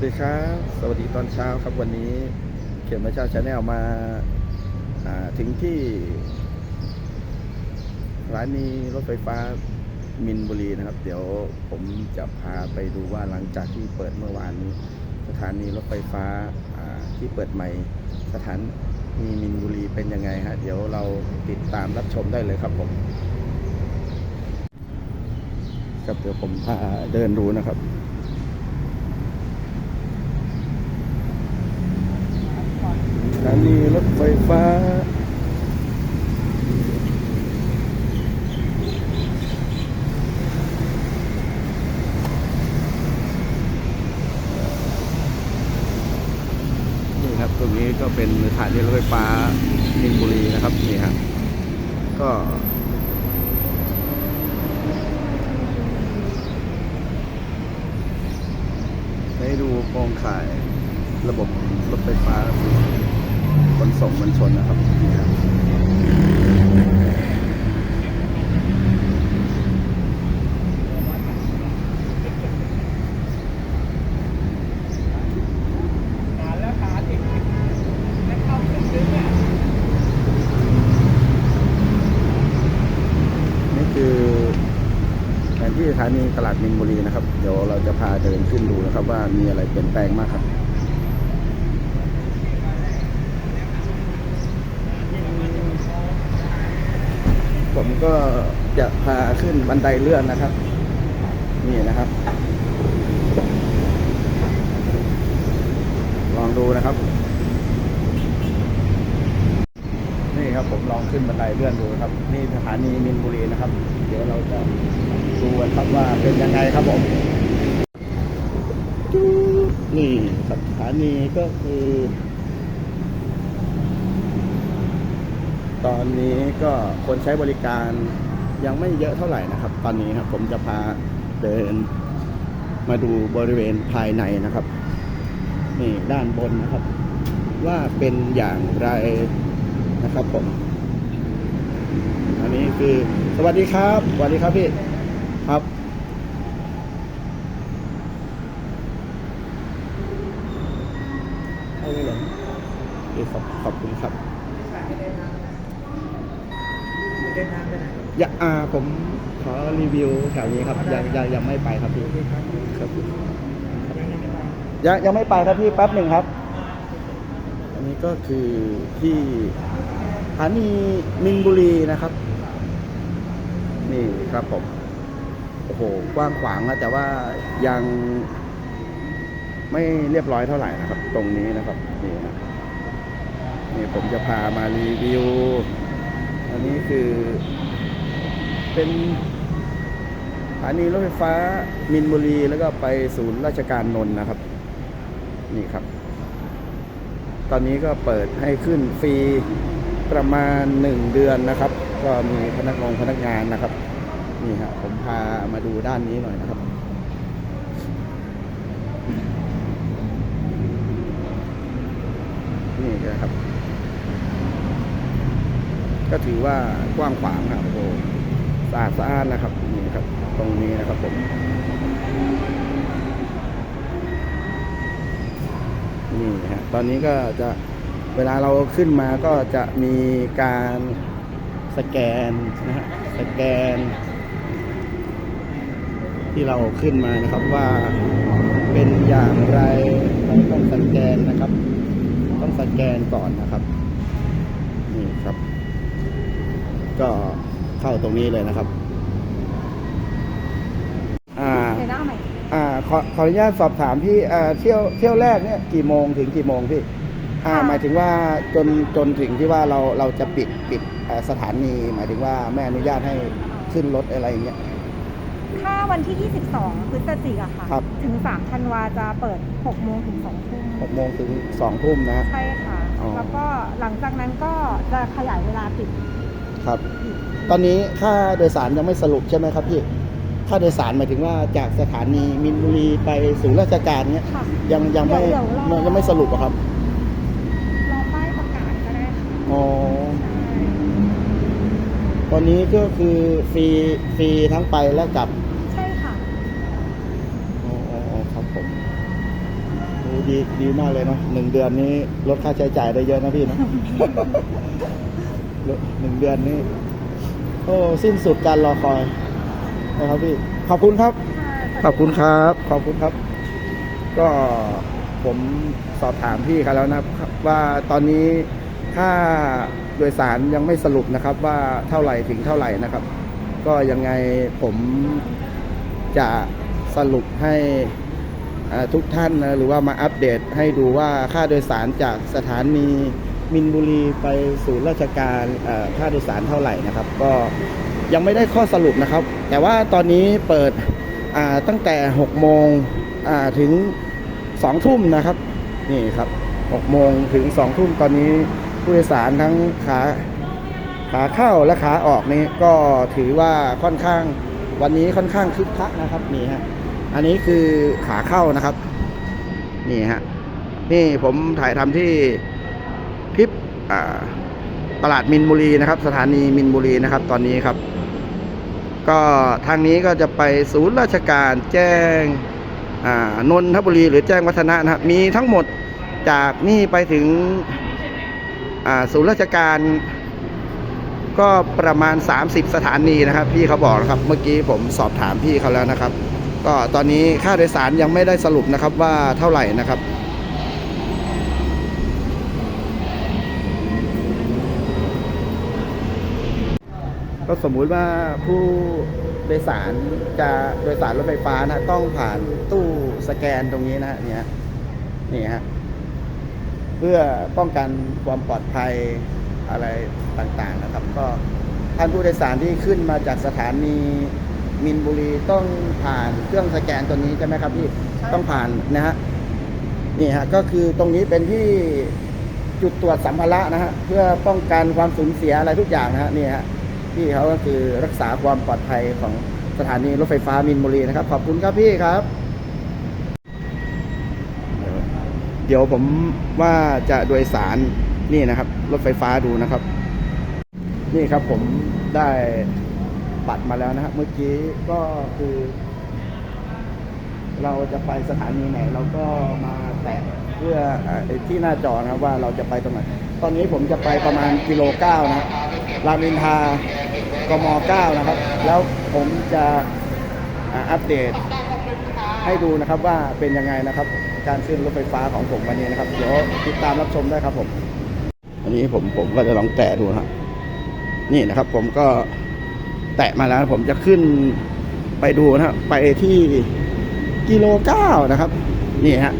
วัสดีครับ สวัสดีตอนเช้าครับวันนี้เขียนมาชาชาแนลมาถึงที่สถานนีรถไฟฟ้ามินบุรีนะครับ เดี๋ยวผมจะพาไปดูว่าหลังจากที่เปิดเมื่อวานนี้ สถานีรถไฟฟ้าอ่าที่เปิดใหม่ สถานีมินบุรีเป็นยังไงฮะเดี๋ยวเราติดตามรับชมได้เลยครับผมครับเดี๋ยวผมพาเดินดูนะครับ สถานีรถไฟฟ้า นี่ครับตรงนี้ก็เป็นสถานีรถไฟฟ้ามินบุรีนะครับนี่ครับก็ให้ดูโครงข่ายระบบรถไฟฟ้าขนส่งมวลชนนะครับนี่ครับ ขาแล้วขาอีกไม่เข้าขึ้นลึกอะ นี่คือแผ นี่ตลาดมินบุรีนะครับ เดี๋ยวเราจะพาเดินขึ้นดูนะครับ ว่ามีอะไรเปลี่ยนแปลงมากครับผมก็จะพาขึ้นบันไดเลื่อนนะครับ นี่นะครับ ลองดูนะครับ นี่ ครับผมลองขึ้นบันไดเลื่อนดูครับ นี่สถานีมินบุรีนะครับ เดี๋ยวเราจะดูกันครับว่าเป็นยังไงครับผมนี่สถานีก็คือ ตอนนี้ก็คนใช้บริการยังไม่เยอะเท่าไหร่นะครับ ตอนนี้ครับผมจะพาเดินมาดูบริเวณภายในนะครับ นี่ด้านบนนะครับ ว่าเป็นอย่างไร นะครับผม อันนี้คือ สวัสดีครับ สวัสดีครับพี่ ครับ เอาเลยเหรอโอเคขอบขอบคุณครับเดินทางไปไหนอย่าอ่าผมขอรีวิวแถวนี้ครับ ยังยังยังไม่ไปครับพี่ครับครับพี่ยังยังไม่ไปยังยังไม่ไปครับพี่แป๊บหนึ่งครับ อันนี้ก็คือที่ส ถานีมินบุรีนะครับ นี่ครับผมโอ้โหกว้างขวางนะแต่ว่ายังไม่เรียบร้อยเท่าไหร่นะครับ ตรงนี้นะครับนี่นะนี่ผมจะพามารีวิว อันนี้คือเป็นสถานีรถไฟฟ้ามินบุรีแล้วก็ไปศูนย์ราชการนนท์นะครับ นี่ครับ ตอนนี้ก็เปิดให้ขึ้นฟรี ประมาณหนึ่งเดือนนะครับ ก็มีพนักงงพนักงานนะครับนี่ครับผมพามาดูด้านนี้หน่อยนะครับ นี่นะครับ ก็ถือว่ากว้างขวางครับโอ้สะอาดสะอาดนะครับนี่ครับ ตรงนี้นะครับผมนี่ฮะตอนนี้ก็จะ เวลาเราขึ้นมาก็จะมีการสแกนนะฮะสแกน ที่เราขึ้นมานะครับว่าเป็นอย่างไรเราต้องสแกนนะครับ ต้องสแกนก่อนนะครับนี่ครับ ก็เข้าตรงนี้เลยนะครับอ่าเดี๋ยวหน้าใหม่อ่าขอขออนุญาตสอบถามพี่อ่าเที่ยวเที่ยวแรกเนี่ยกี่โมงถึงกี่โมงพี่ อ่าค่ะหมายถึงว่าจนจนถึงที่ว่าเราเราจะปิดปิดอ่าสถานี หมายถึงว่าไม่อนุญาตให้ขึ้นรถอะไรอย่างเงี้ย ถ้าวันที่ 22 พฤศจิกอะค่ะ ครับ ถึง 3 ธันวาจะเปิด 6 โมงถึง 2 ทุ่มหกโมงถึงสองทุ่มนะ ใช่ค่ะ อ๋อ แล้วก็หลังจากนั้นก็จะขยายเวลาปิดครับตอนนี้ค่าโดยสารยังไม่สรุปใช่ไหมครับพี่ ค่าโดยสารหมายถึงว่าจากสถานีมินบุรีไปสู่ราชการเนี้ยค่ะยังยังไม่เดี๋ยวเดี๋ยวรอยังไม่สรุปอะครับ รอป้ายประกาศก็ได้ค่ะ อ๋อ ตอนนี้ก็คือฟรีฟรีทั้งไปและกลับใช่ค่ะ อ๋ออ๋ออ๋อครับผมดีดีมากเลยเนาะหนึ่งเดือนนี้ลดค่าใช้จ่ายได้เยอะนะพี่เนอะหนึ่งเดือนนี้ โอ้สิ้นสุดการรอคอยนะครับพี่ ขอบคุณครับ ขอบคุณครับ ขอบคุณครับ ก็ผมสอบถามพี่เขาแล้วนะครับว่าตอนนี้ค่า โดยสารยังไม่สรุปนะครับว่าเท่าไหร่ถึงเท่าไหร่นะครับ ก็ยังไงผมจะสรุปให้ทุกท่านนะหรือว่ามาอัปเดตให้ดูว่าค่าโดยสารจากสถานีมินบุรีไปสู่ราชการค่าโดยสารเท่าไหร่นะครับ ก็ยังไม่ได้ข้อสรุปนะครับ แต่ว่าตอนนี้เปิดตั้งแต่ 6 โมงถึง 2 ทุ่มนะครับ นี่ครับ 6 โมงถึง 2 ทุ่มตอนนี้ ผู้โดยสารทั้งขาขาเข้าและขาออกนี้ก็ถือว่าค่อนข้างวันนี้ค่อนข้างคึกคักนะครับนี่ฮะอันนี้คือขาเข้านะครับ นี่ฮะนี่ผมถ่ายทำที่พิบตลาดมินบุรีนะครับ สถานีมินบุรีนะครับ ตอนนี้ครับ ก็ทางนี้ก็จะไปศูนย์ราชการแจ้งนนทบุรีหรือแจ้งวัฒนะนะครับ มีทั้งหมดจากนี่ไปถึง ศูนย์ราชการก็ประมาณ 30 สถานีนะครับ พี่เขาบอกนะครับ เมื่อกี้ผมสอบถามพี่เขาแล้วนะครับ ก็ตอนนี้ค่าโดยสารยังไม่ได้สรุปนะครับว่าเท่าไหร่นะครับก็สมมุติว่าผู้โดยสารจะโดยสารรถไฟฟ้านะต้องผ่านตู้สแกนตรงนี้นะฮะเนี่ยนี่ฮะ เพื่อป้องกันความปลอดภัยอะไรต่างๆนะครับ ก็ท่านผู้โดยสารที่ขึ้นมาจากสถานีมินบุรีต้องผ่านเครื่องสแกนตัวนี้ใช่ไหมครับพี่ต้องผ่านนะฮะนี่ฮะก็คือตรงนี้เป็นที่จุดตรวจสัมภาระนะฮะเพื่อป้องกันความสูญเสียอะไรทุกอย่างนะฮะนี่ฮะพี่เขาก็คือรักษาความปลอดภัยของสถานีรถไฟฟ้ามินบุรีนะครับ ขอบคุณครับพี่ครับ เดี๋ยวผมว่าจะโดยสารนี่นะครับ รถไฟฟ้าดูนะครับ นี่ครับผมได้บัตรมาแล้วนะครับ เมื่อกี้ก็คือ เราจะไปสถานีไหน เราก็มาแตะเพื่ออที่หน้าจอนะครับว่าเราจะไปตรงไหนตอนนี้ผมจะไปประมาณกิโลเก้านะรามอินทากมเก้านะครับ แล้วผมจะอัปเดตให้ดูนะครับว่าเป็นยังไงนะครับ การขึ้นรถไฟฟ้าของผมวันนี้นะครับเดี๋ยวติดตามรับชมได้ครับผมอันนี้ผมผมก็จะลองแตะดูครับนี่นะครับ ผมก็แตะมาแล้วผมจะขึ้นไปดูนะครับไปที่กิโลเก้านะครับ นี่ฮะ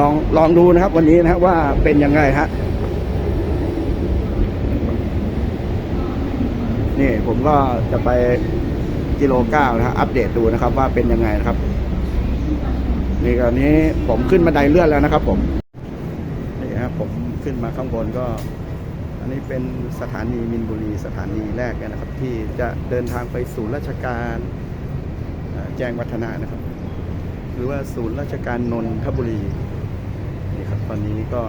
ลองลองดูนะครับ วันนี้นะครับว่าเป็นยังไงฮะนี่ผมก็จะไปกิโลเก้านะฮะอัปเดตดูนะครับ ว่าเป็นยังไงนะครับ นี่ตอนนี้ผมขึ้นบันไดเลื่อนแล้วนะครับ ผมนี่ครับผมขึ้นมาข้างบนก็ อันนี้เป็นสถานีมินบุรีสถานีแรกนะครับ ที่จะเดินทางไปสู่ราชการแจ้งวัฒนะนะครับ หรือว่าศูนย์ราชการนนทบุรีนี่ครับ ตอนนี้ก็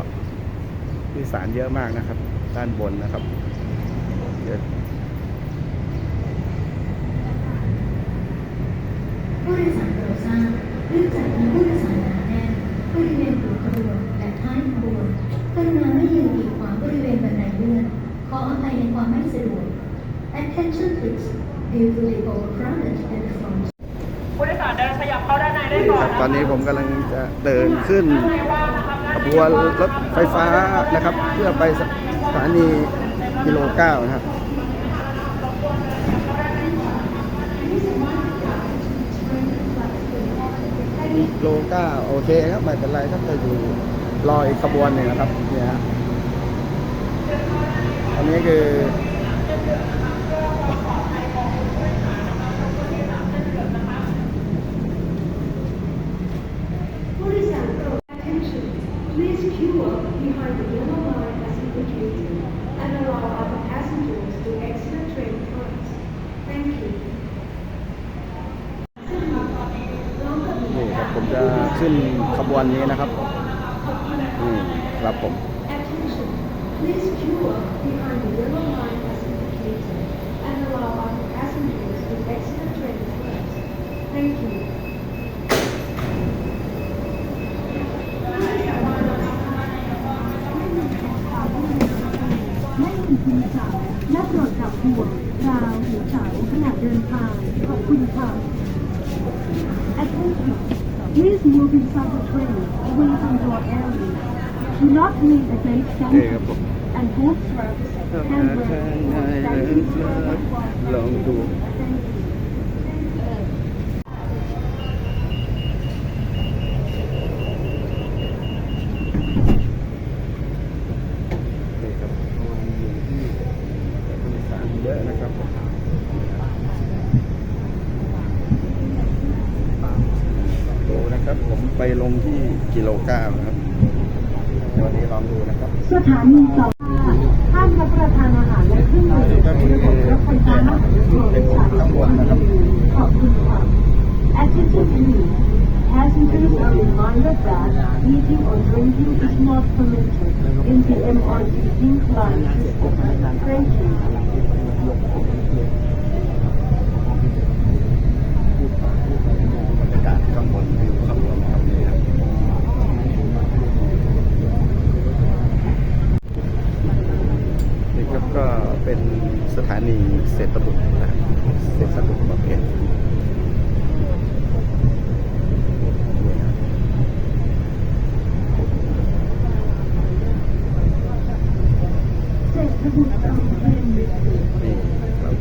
ผู้สารเยอะมากนะครับ ด้านบนนะครับเยวผู้โดยสารโปรดทราบ เนื่องจากมีผู้โดยสารหนาแน่นบริเวณหัวขบวนและท้ายขบวนกรุณาไม่ยืนกีดขวางบริเวณบันไดเลื่อนขออภัยในความไม่สะดวก Attention please due to the overcrowded at the front ผู้โดยสารเดินขยับเข้าด้านในได้ก่อคนรับนะตอนนี้ผมกำลังจะเดินขึ้นขบวนรถไฟฟ้านะครับ เพื่อไปสถานีกิโลเก้านะครับ โลเก้าโอเคครับไม่เป็นไรครับจะอยู่รออีกขบวนหนึ่งนะครับเนี่ยฮะอันนี้คือผู้โดยสาร ขึ้นขบวนนี้นะครับอืมครับผมนักเรีคุณาวหัหวงราวหัวเสาขณะเดินทางขอบคุณค่ะ Attention Please move inside the train, away from your area. Do not leave the gate standing. ครับผม And both straps, ทำงาน handrails, งที่กิโลเก้านะครับเดี๋ยววันนี้ลองดูนะครับสถานีต่อห้ามรับประทานอาหารและเครื่องดื่มในระบบรถไฟฟ้าโปรดใช้ขอบคุณค่ะ Attention please. Passengers are reminded that eating or drinking is not permitted in the MRT incline system. Thank you. บรรยากาศข้างบนวิวข้างบนครับนี่ครับนี่ครับก็ เป็นสถานีเศรษฐบุตรนะเศรษฐบุตรประเภทนี่ครับนี่ครับ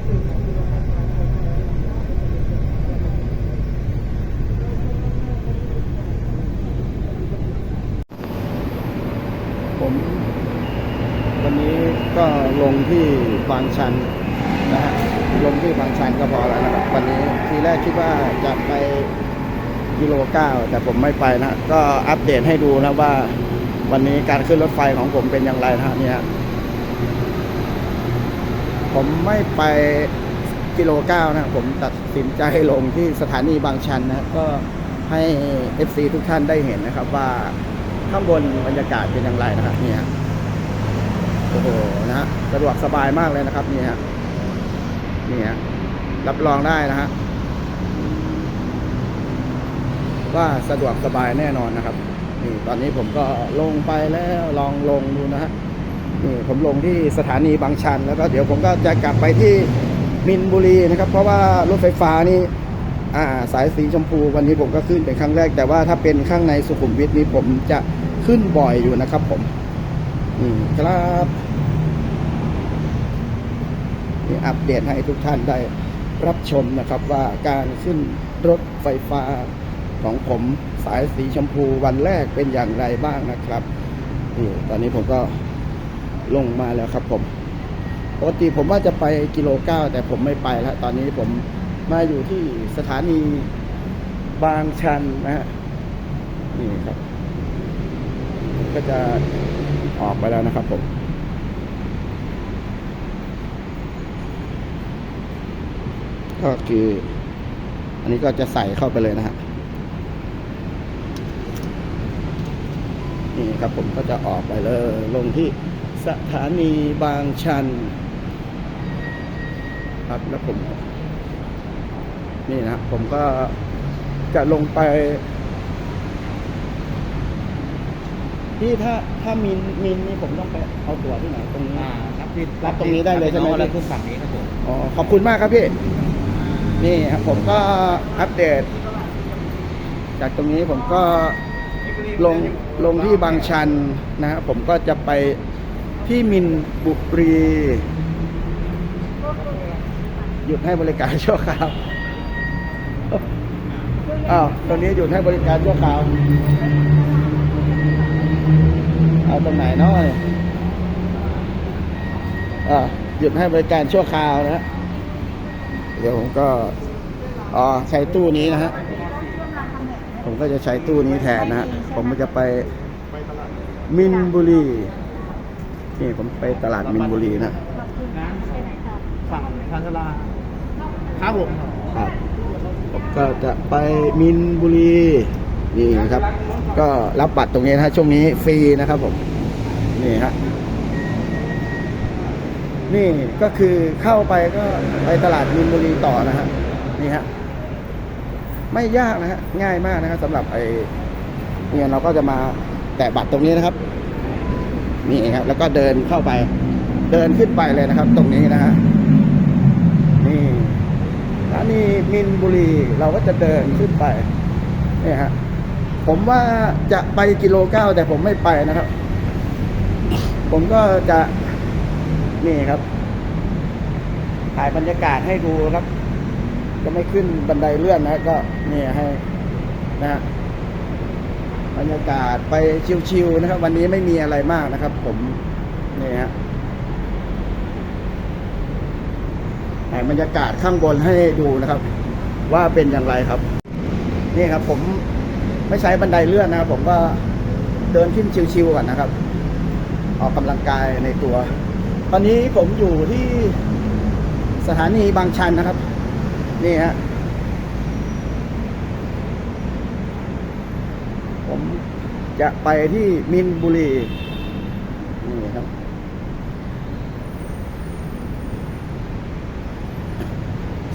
ผมวันนี้ก็ลงที่บางชันนะฮะลงที่บางชันก็พอแล้วนะครับ วันนี้ทีแรกคิดว่าจะไปกิโลเก้า แต่ผมไม่ไปนะก็อัปเดตให้ดูนะว่า วันนี้การขึ้นรถไฟของผมเป็นอย่างไรนะฮะเนี่ยผมไม่ไปกิโลเก้านะผมตัดสินใจลงที่สถานีบางชันนะก็ให้ FC ทุกท่านได้เห็นนะครับ ว่าข้างบนบรรยากาศเป็นอย่างไรนะครับเนี่ยโอ้โหนะฮะสะดวกสบายมากเลยนะครับเนี่ยนี่ฮะรับรองได้นะฮะ ว่าสะดวกสบายแน่นอนนะครับนี่ตอนนี้ผมก็ลงไปแล้วลองลงดูนะฮะนี่ผมลงที่สถานีบางชัน แล้วก็เดี๋ยวผมก็จะกลับไปที่มินบุรีนะครับ เพราะว่ารถไฟฟ้านี่อ่าสายสีชมพูวันนี้ผมก็ขึ้นเป็นครั้งแรก แต่ว่าถ้าเป็นข้างในสุขุมวิทนี่ผมจะขึ้นบ่อยอยู่นะครับ ผมนี่ครับนี่อัปเดตให้ทุกท่านได้รับชมนะครับว่าการขึ้นรถไฟฟ้า ของผมสายสีชมพูวันแรกเป็นอย่างไรบ้างนะครับนี่ตอนนี้ผมก็ลงมาแล้วครับผมปกติผมว่าจะไปกิโลเก้าแต่ผมไม่ไปแล้วตอนนี้ผมมาอยู่ที่สถานีบางชันนะฮะนี่ครับ ก็จะออกไปแล้วนะครับผมก็คือ อันนี้ก็จะใส่เข้าไปเลยนะฮะ นี่ครับผมก็จะออกไปเลย ลงที่สถานีบางชัน ครับแล้วผม นี่นะครับผมก็จะลงไป ที่ถ้าถ้ามินมินนี่ผมต้องไปเอาตั๋วที่ไหนตรงนี้ อ่ารับที่รับตรงนี้ได้เลยใช่ไหมแล้วขึ้นฝั่งนี้ครับผมอ๋อขอบคุณมากครับพี่ นี่ครับผมก็อัปเดต จากตรงนี้ผมก็ ลงลงที่บางชันนะครับผมก็จะไปที่มินบุรี หยุดให้บริการชั่วคราวอ้าวตรงนี้หยุดให้บริการชั่วคราวเอาตรงไหนเนาะอ่าหยุดให้บริการชั่วคราวนะฮะเดี๋ยวผมก็อ๋อใช้ตู้นี้นะฮะผมก็จะใช้ตู้นี้แทนนะฮะ ผมก็จะไปมินบุรี นี่ผมไปตลาดมินบุรีนะฝั่งชานชาลาครับผมครับผมก็จะไปมินบุรีนี่ครับ ก็รับบัตรตรงนี้นะฮะช่วงนี้ฟรีนะครับผมนี่ฮะนี่ก็คือเข้าไปก็ไปตลาดมินบุรีต่อนะฮะนี่ฮะไม่ยากนะฮะง่ายมากนะครับสำหรับไอ้ เนี่ยเราก็จะมาแตะบัตรตรงนี้นะครับ นี่ครับ แล้วก็เดินเข้าไป เดินขึ้นไปเลยนะครับ ตรงนี้นะฮะนี่สถานีมินบุรีเราก็จะเดินขึ้นไปนี่ฮะผมว่าจะไปกิโลเก้าแต่ผมไม่ไปนะครับ ผมก็จะนี่ครับถ่ายบรรยากาศให้ดูครับ จะไม่ขึ้นบันไดเลื่อนนะ ก็นี่ให้นะฮะ บรรยากาศไปชิวๆนะครับ วันนี้ไม่มีอะไรมากนะครับ ผมนี่ฮะถ่ายบรรยากาศข้างบนให้ดูนะครับ ว่าเป็นอย่างไรครับ นี่ครับ ผมไม่ใช้บันไดเลื่อนนะครับ ผมก็เดินขึ้นชิวๆก่อนนะครับ ออกกำลังกายในตัว ตอนนี้ผมอยู่ที่สถานีบางชันนะครับ นี่ฮะ ผม จะไปที่มินบุรีนี่ครับ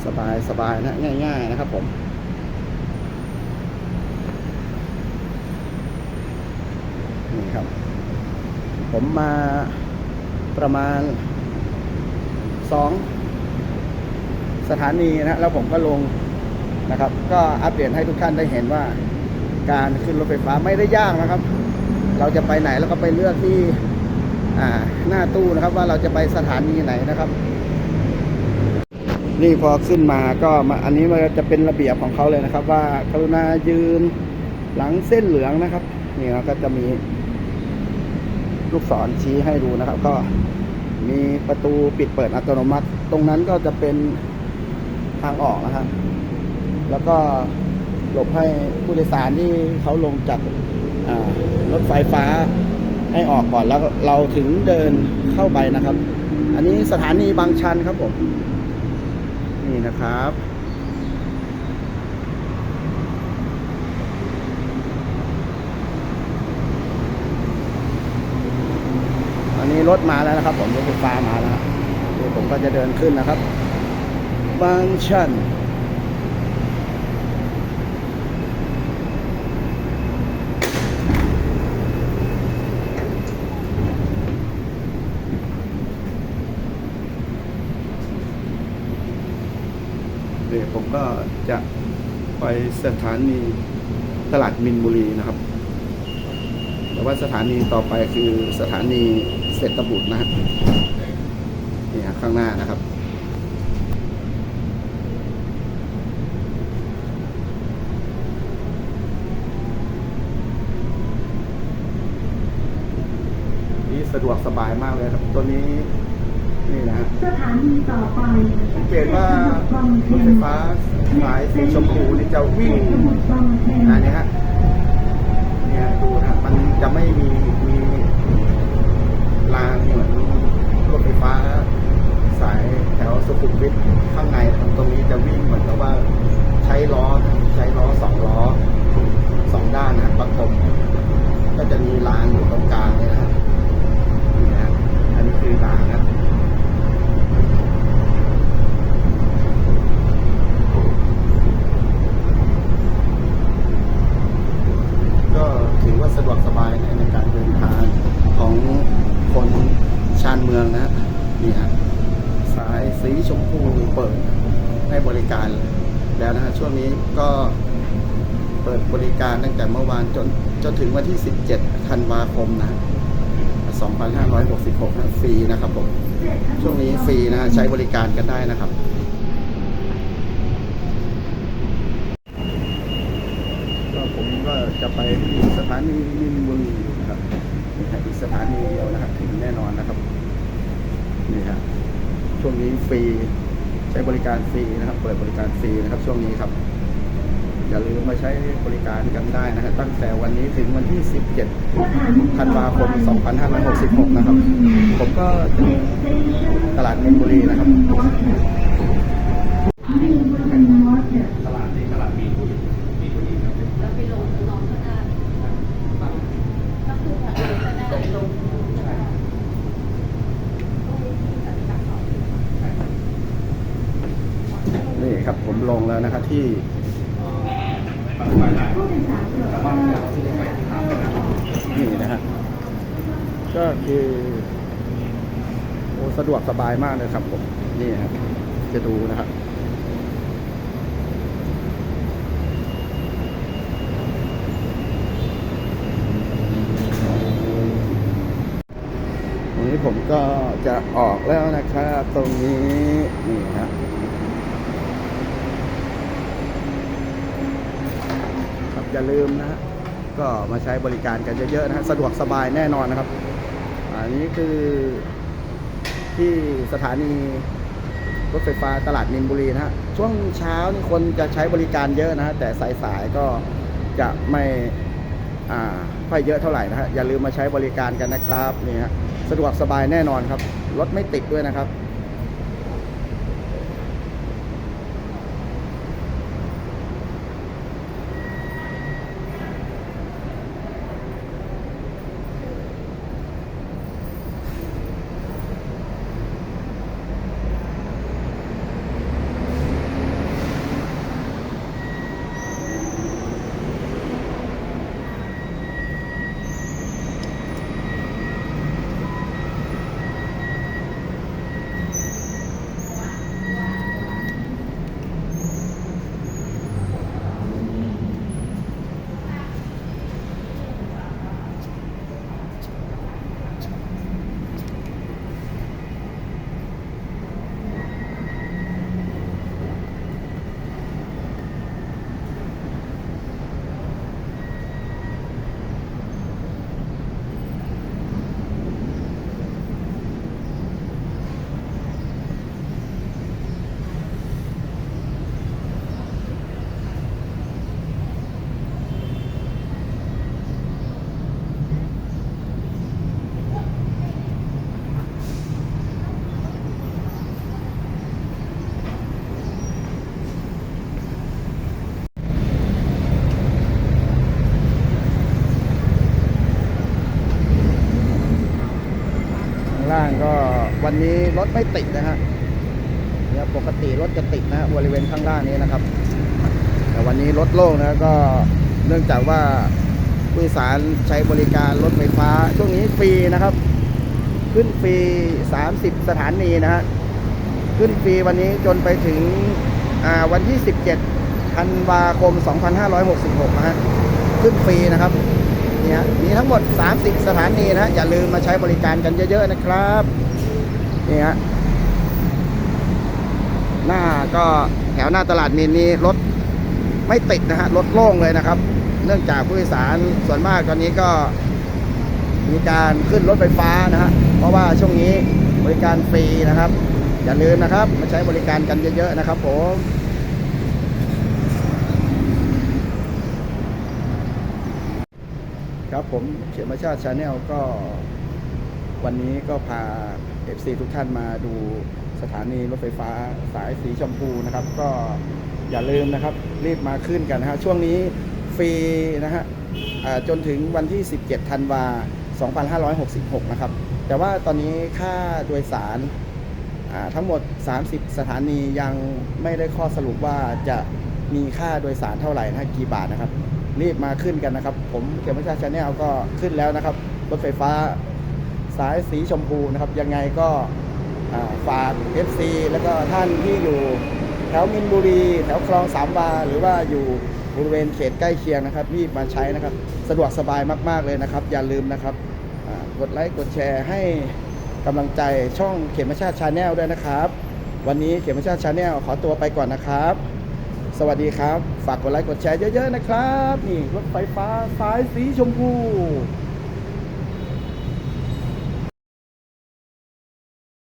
สบายสบายนะง่าย ๆ นะครับผมนี่ครับ ผมมาประมาณสองสถานีนะแล้วผมก็ลงนะครับ ก็อัปเดตให้ทุกท่านได้เห็นว่า การขึ้นรถไฟฟ้าไม่ได้ยากนะครับ เราจะไปไหนแล้วก็ไปเลือกที่หน้าตู้นะครับ ว่าเราจะไปสถานีไหนนะครับ นี่พอขึ้นมาก็มาอันนี้มันจะเป็นระเบียบของเขาเลยนะครับ ว่ากรุณายืนหลังเส้นเหลืองนะครับนี่เราก็จะมีลูกศรชี้ให้ดูนะครับ ก็มีประตูปิดเปิดอัตโนมัติ ตรงนั้นก็จะเป็นทางออกนะครับ แล้วก็ หลบให้ผู้โดยสารที่เขาลงจากรถไฟฟ้าให้ออกก่อนแล้วเราถึงเดินเข้าไปนะครับ อันนี้สถานีบางชันครับผม นี่นะครับอันนี้รถมาแล้วนะครับ ผมรถไฟฟ้ามาแล้วครับเดี๋ยวผมก็จะเดินขึ้นนะครับบางชัน เดี๋ยวผมก็จะไป สถานีตลาดมินบุรีนะครับ แต่ว่าสถานีต่อไปคือสถานีเศรษฐบุตรนะครับนี่ครับข้างหน้านะครับนี่สะดวกสบายมากเลยครับ ตัวนี้นี่นะฮะสถานีต่อไปสังเกตว่ารถไฟฟ้า สายสีชมพูนี่จะวิ่งสมุทรบางแคอันนี้ฮะเนี่ยดูนะมันจะไม่มีมีรางเหมือนรถไฟฟ้า สายแถวสุขุมวิทข้างในตรงนี้จะวิ่งเหมือนกับว่าใช้ล้อใช้ล้อสองล้อสองด้านนะประกบก็จะมีรางอยู่ตรงกลางเนี่ยนะนี่นะอันนี้คือรางนะ ก็ถือว่าสะดวกสบายในการเดินทางของคนชานเมืองนะนี่ฮะสายสีชมพูเปิดให้บริการแล้วนะฮะช่วงนี้ก็เปิดบริการตั้งแต่เมื่อวานจนจนถึงวันที่ 17 ธันวาคมนะ 2566นะฟรีนะครับผม ช่วงนี้ฟรีนะฮะใช้บริการกันได้นะครับ ก็ผมก็ จะไปสถานีมินบุรีนะครับอีกสถานีเดียวนะครับถึงแน่นอนนะครับนี่ครับช่วงนี้ฟรีใช้บริการฟรีนะครับ เปิดบริการฟรีนะครับ ช่วงนี้ครับ อย่าลืมมาใช้บริการกันได้นะครับตั้งแต่วันนี้ถึงวันที่ 17 ธันวาคม 2566 นะครับ ผมก็จะตลาดมินบุรีนะครับ ตลาดนี้ตลาดมีนบุรีมีนบุรีครับนี่ครับผมลงแล้วนะครับ ที่นี่นะฮะก็คือโอ้สะดวกสบายมากเลยครับผมนี่ครับจะดูนะครับ นี้ผมก็จะออกแล้วนะครับ ตรงนี้นี่ฮะครับอย่า ลืมนะฮะก็มาใช้บริการกันเยอะๆนะฮะสะดวกสบายแน่นอนนะครับ อันนี้คือที่สถานีรถไฟฟ้าตลาดมินบุรีนะฮะช่วงเช้านี่คนจะใช้บริการเยอะนะฮะแต่สายๆก็จะไม่อ่าค่อยเยอะเท่าไหร่นะฮะอย่าลืมมาใช้บริการกันนะครับนี่ฮะสะดวกสบายแน่นอนครับรถไม่ติดด้วยนะครับ ข้างล่างก็วันนี้รถ ไม่ติดนะฮะเนี่ยปกติรถจะติดนะฮะบริเวณข้างล่างนี้นะครับ แต่วันนี้รถโล่งนะก็เนื่องจากว่าผู้โดยสารใช้บริการรถไฟฟ้า ช่วงนี้ฟรีนะครับ ขึ้นฟรี 30 สถานีนะฮะขึ้นฟรีวันนี้จนไปถึงวันที่ 17ธันวาคม 2566 นะฮะขึ้นฟรีนะครับเนี่ยมีทั้งหมด 30 สถานีนะฮะอย่าลืมมาใช้บริการกันเยอะ ๆ นะครับ นี่ฮะหน้าก็แถวหน้าตลาดมีนนี้รถไม่ติดนะฮะรถโล่งเลยนะครับ เนื่องจากผู้โดยสารส่วนมากตอนนี้ก็ มีการขึ้นรถไฟฟ้านะฮะเพราะว่าช่วงนี้บริการฟรีนะครับ อย่าลืมนะครับ มาใช้บริการกันเยอะๆนะครับ ผมครับผมเขียนมาชาติชาแนลก็วันนี้ก็พา FC ทุกท่านมาดูสถานีรถไฟฟ้าสายสีชมพูนะครับ ก็อย่าลืมนะครับรีบมาขึ้นกันนะฮะช่วงนี้ฟรีนะฮะจนถึงวันที่ 17 ธันวา 2566 นะครับ แต่ว่าตอนนี้ค่าโดยสารทั้งหมด 30 สถานียังไม่ได้ข้อสรุปว่าจะมีค่าโดยสารเท่าไหร่นะกี่บาทนะครับ รีบมาขึ้นกันนะครับ ผมเขียนประชาชาแนลก็ขึ้นแล้วนะครับ รถไฟฟ้า สายสีชมพูนะครับ ยังไงก็ฝาก FC แล้วก็ท่านที่อยู่แถวมินบุรี แถวคลองสามวาหรือว่าอยู่บริเวณเขตใกล้เคียงนะครับรีบมาใช้นะครับ สะดวกสบายมาก ๆ เลยนะครับ อย่าลืมนะครับกดไลค์กดแชร์ให้กำลังใจช่องเขมชาติชาแนลด้วยนะครับ วันนี้เขมชาติชาแนลขอตัวไปก่อนนะครับ สวัสดีครับ ฝากกดไลค์กดแชร์เยอะ ๆ นะครับ นี่รถไฟฟ้าสายสีชมพู